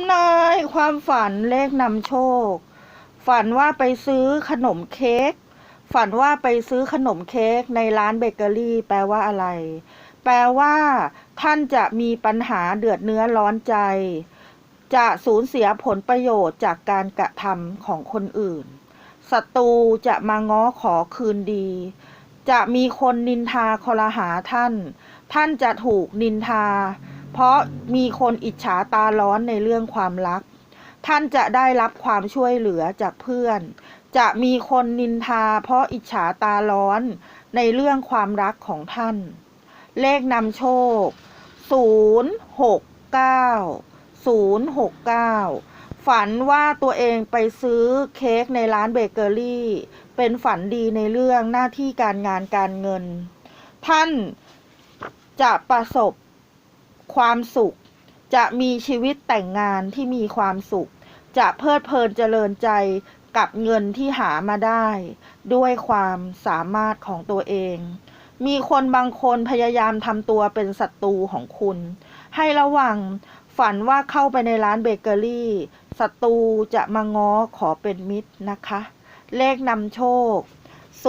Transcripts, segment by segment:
ำนายความฝันเลขนำโชค ฝันว่าไปซื้อขนมเค้กฝันว่าไปซื้อขนมเค้กในร้านเบเกอรี่ แปลว่าอะไร แปลว่า ท่านจะมีปัญหาเดือดเนื้อร้อนใจ จะสูญเสียผลประโยชน์จากการกระทำของคนอื่นศัตรูจะมาง้อขอคืนดี จะมีคนนินทาคอรหาท่าน ท่านจะถูกนินทา เพราะมีคนอิจฉาตาร้อนในเรื่องความรัก ท่านจะได้รับความช่วยเหลือจากเพื่อน จะมีคนนินทา เพราะอิจฉาตาร้อนในเรื่องความรักของท่าน เลขนำโชค 069 069 ฝันว่าตัวเองไปซื้อเค้กในร้านเบเกอรี่ เป็นฝันดีในเรื่องหน้าที่การงานการเงิน ท่านจะประสบ ความสุข จะมีชีวิตแต่งงานที่มีความสุข จะเพลิดเพลินเจริญใจกับเงินที่หามาได้ ด้วยความสามารถของตัวเอง มีคนบางคนพยายามทำตัวเป็นศัตรูของคุณ ให้ระวังฝันว่าเข้าไปในร้านเบเกอรี่ศัตรูจะมาง้อขอเป็นมิตรนะคะ เลขนำโชค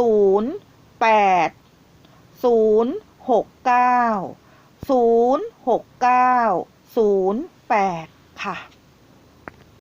0 8 0 6 9 0 6 9 0 8 ค่ะ